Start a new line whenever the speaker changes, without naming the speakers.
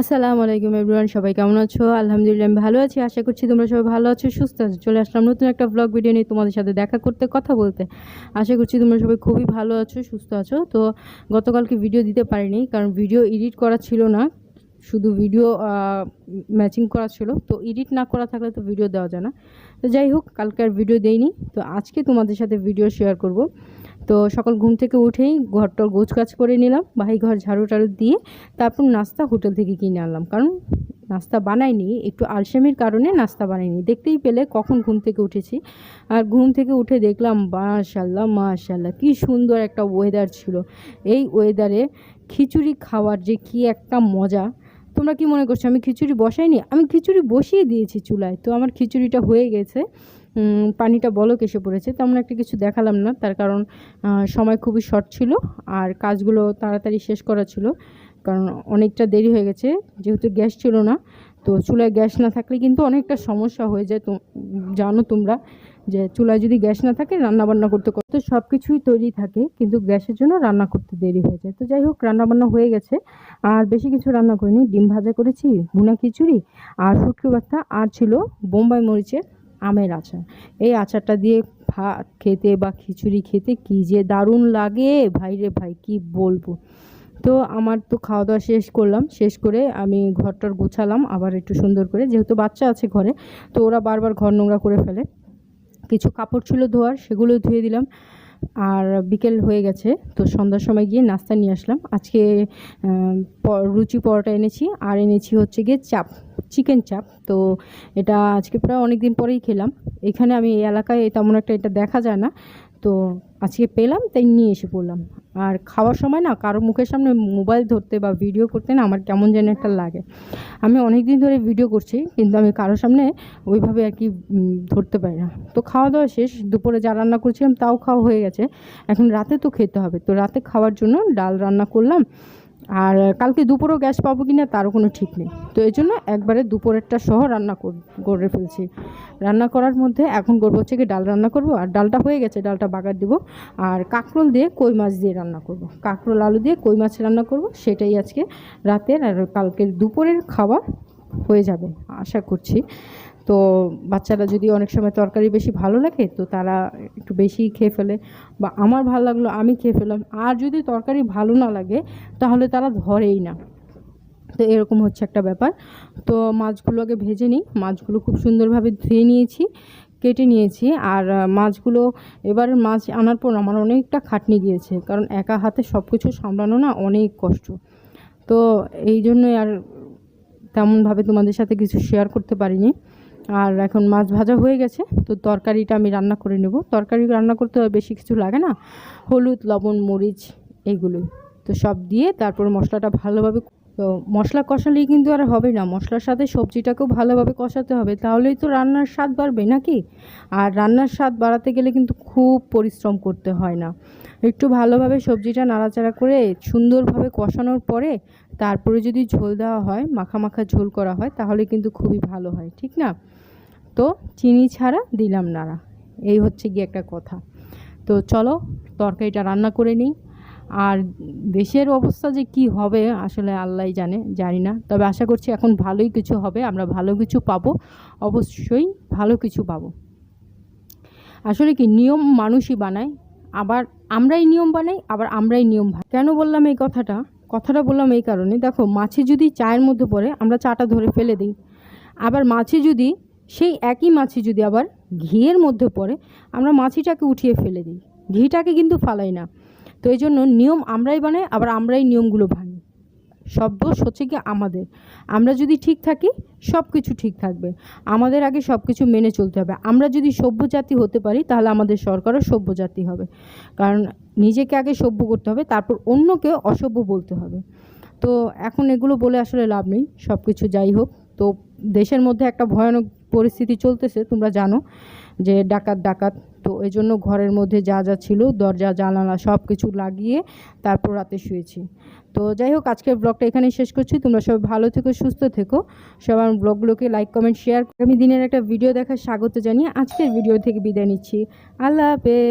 আসসালামু আলাইকুম এভরিওয়ান, সবাই কেমন আছো? আলহামদুলিল্লাহ আমি ভালো আছি, আশা করছি তোমরা সবাই ভালো আছো, সুস্থ আছো। চলে আসলাম নতুন একটা ব্লগ ভিডিও নিয়ে তোমাদের সাথে দেখা করতে, কথা বলতে। আশা করছি তোমরা সবাই খুবই ভালো আছো, সুস্থ আছো। তো গতকালকে ভিডিও দিতে পারিনি, কারণ ভিডিও এডিট করা ছিল না। শুধু ভিডিও ম্যাচিং করা ছিল। তো এডিট না করা থাকলে তো ভিডিও দেওয়া যায় না। তো যাই হোক, কালকে আর ভিডিও দেইনি। তো আজকে তোমাদের সাথে ভিডিও শেয়ার করব। তো সকাল ঘুম থেকে উঠেই ঘরটর গোছ কাজ করে নিলাম ভাই ঘর ঝাড়ু টাড়ু দিয়ে তারপর নাস্তা হোটেল থেকে কিনে আনলাম। কারণ নাস্তা বানাইনি, একটু আলসেমির কারণে নাস্তা বানাইনি। দেখতেই পেলে কখন ঘুম থেকে উঠেছি। আর ঘুম থেকে উঠে দেখলাম, মাশাল্লাহ মাশাল্লাহ, কি সুন্দর একটা ওয়েদার ছিল। এই ওয়েদারে খিচুড়ি খাওয়ার যে কি একটা মজা। তোমরা কি মনে করছ, আমি খিচুড়ি বসাইনি? আমি খিচুড়ি বসিয়ে দিয়েছি চুলায়। তো আমার খিচুড়িটা হয়ে গেছে। পানিটা বলক এসে পড়েছে। তেমন একটা কিছু দেখালাম না, তার কারণ সময় খুবই শর্ট ছিল আর কাজগুলো তাড়াতাড়ি শেষ করা ছিল, কারণ অনেকটা দেরি হয়ে গেছে, যেহেতু গ্যাস ছিল না, তো চুলায় গ্যাস না থাকলে কিন্তু অনেকটা সমস্যা হয়ে যায় তো, জানো তোমরা যে চুলায় যদি গ্যাস না থাকে রান্না বান্না করতে করতে সব কিছুই তৈরি থাকে, কিন্তু গ্যাসের জন্য রান্না করতে দেরি হয়ে যায়। তো যাই হোক, রান্নাবান্না হয়ে গেছে, আর বেশি কিছু রান্না করিনি, ডিম ভাজা করেছি, ভুনা খিচুড়ি আর শুটকি ভর্তা, আর ছিল বোম্বাই মরিচের আমের আচার। এই আচারটা দিয়ে ভাত খেতে বা খিচুড়ি খেতে কী যে দারুণ লাগে, ভাই রে ভাই, কি বলব? তো আমার তো খাওয়া দাওয়া শেষ করলাম, শেষ করে আমি ঘরটার গোছালাম, আবার একটু সুন্দর করে, যেহেতু বাচ্চা আছে ঘরে, তো ওরা বারবার ঘর নোংরা করে ফেলে। কিছু কাপড় ছিল ধোয়ার, সেগুলো ধুয়ে দিলাম। আর বিকেল হয়ে গেছে, তো সন্ধ্যার সময় গিয়ে নাস্তা নিয়ে আসলাম। আজকে রুচি পরোটা এনেছি, আর এনেছি হচ্ছে গিয়ে চাপ, চিকেন চাপ। তো এটা আজকে প্রায় অনেক দিন পরেই খেলাম। এখানে আমি এই এলাকায় তেমন একটা এটা দেখা যায় না। তো আজকে পেলাম, তাই নিয়ে এসে পড়লাম। আর খাওয়ার সময় না কারও মুখের সামনে মোবাইল ধরতে বা ভিডিও করতে না আমার কেমন যেন একটা লাগে। আমি অনেক দিন ধরে ভিডিও করছি, কিন্তু আমি কারও সামনে ওইভাবে আর কি ধরতে পারি না। তো খাওয়া দাওয়া শেষ, দুপুরে যা রান্না করছিলাম তাও খাওয়া হয়ে গেছে। এখন রাতে তো খেতে হবে। তো রাতে খাওয়ার জন্য ডাল রান্না করলাম আর কালকে দুপুরেও গ্যাস পাবো কি না তারও কোনো ঠিক নেই। তো এই জন্য একবারে দুপুরেরটা সহ রান্না কর- ফেলছি। রান্না করার মধ্যে এখন করব হচ্ছে কি ডাল রান্না করব। আর ডালটা হয়ে গেছে, ডালটা বাগার দিব। আর কাঁকরোল দিয়ে কই মাছ দিয়ে রান্না করব। কাঁকরোল আলু দিয়ে কই মাছ রান্না করব, সেটাই আজকে রাতের আর কালকের দুপুরের খাবার হয়ে যাবে, আশা করছি। তো বাচ্চারা যদি অনেক সময় তরকারি বেশি ভালো লাগে, তো তারা একটু বেশি খেয়ে ফেলে। বা আমার ভালো লাগল, আমি খেয়ে ফেলাম আর যদি তরকারি ভালো না লাগে, তাহলে তারা ধরেই না। তো এরকম হচ্ছে একটা ব্যাপার। তো মাছগুলো আগে ভেজে নিই। মাছগুলো খুব সুন্দরভাবে ধুয়ে নিয়েছি, কেটে নিয়েছি। আর মাছগুলো এবার মাছ আনার পর আমার অনেকটা খাটনি গিয়েছে। কারণ একা হাতে সব কিছু সামলানো না অনেক কষ্ট। তো এই জন্যই আর তেমনভাবে তোমাদের সাথে কিছু শেয়ার করতে পারিনি। আর এখন মাছ ভাজা হয়ে গেছে, তো তরকারিটা আমি রান্না করে নেব। তরকারি রান্না করতে বেশি কিছু লাগে না, হলুদ, লবণ, মরিচ এইগুলোই তো সব দিয়ে তারপর মশলাটা ভালোভাবে তো মশলা কষালেই কিন্তু আর হবে না, মশলার সাথে সবজিটাকেও ভালোভাবে কষাতে হবে। তাহলেই তো রান্নার স্বাদ বাড়বে নাকি? আর রান্নার স্বাদ বাড়াতে গেলে কিন্তু খুব পরিশ্রম করতে হয় না। একটু ভালোভাবে সবজিটা নাড়াচাড়া করে সুন্দরভাবে কষানোর পরে তারপরে যদি ঝোল দেওয়া হয়, মাখা মাখা ঝোল করা হয়, তাহলে কিন্তু খুবই ভালো হয়, ঠিক না? তো চিনি ছাড়া দিলাম নাড়া, এই হচ্ছে গিয়ে একটা কথা। তো চলো, তরকারিটা রান্না করে নিই। আর দেশের অবস্থা যে কি হবে, আসলে আল্লাহই জানে, জানি না। তবে আশা করছি এখন ভালোই কিছু হবে, আমরা ভালো কিছু পাবো, অবশ্যই ভালো কিছু পাবো। আসলে কি, নিয়ম মানুষই বানায়, আবার আমরাই নিয়ম বানাই, আবার আমরাই নিয়ম ভাঙি। কেন বললাম এই কথাটা? কথাটা বললাম এই কারণে, দেখো, মাছে যদি চায়ের মধ্যে পড়ে, আমরা চাটা ধরে ফেলে দিই। আবার মাছে যদি, সেই একই মাছি যদি আবার ঘিয়ের মধ্যে পড়ে, আমরা মাছিটাকে উঠিয়ে ফেলে দিই। ঘিটাকে কিন্তু ফালাই না। তো এই জন্য নিয়ম আমরাই বানাই, আবার আমরাই নিয়মগুলো ভাঙি। সব দোষ হচ্ছে কি আমাদের। আমরা যদি ঠিক থাকি সব কিছু ঠিক থাকবে। আমাদের আগে সব কিছু মেনে চলতে হবে। আমরা যদি সভ্য জাতি হতে পারি, তাহলে আমাদের সরকারও সভ্য জাতি হবে। কারণ নিজেকে আগে সভ্য করতে হবে, তারপর অন্যকে অসভ্য বলতে হবে। তো এখন এগুলো বলে আসলে লাভ নেই। সব কিছু যাই হোক। তো দেশের মধ্যে একটা ভয়ানক পরিস্থিতি চলতেছে, তোমরা জানো, যে ডাকাত ডাকাত। তো এই জন্য ঘরের মধ্যে যা যা ছিল, দরজা, জানালা সব কিছু লাগিয়ে তারপর রাতে শুয়েছি। তো যাই হোক, আজকের ব্লগটা এখানেই শেষ করছি। তোমরা সবাই ভালো থেকো, সুস্থ থেকো। সবার ব্লগগুলোকে লাইক কমেন্ট শেয়ার আমি দিনের একটা ভিডিও দেখার স্বাগত জানিয়ে আজকের ভিডিও থেকে বিদায় নিচ্ছি। আল্লাহ হাফেজ।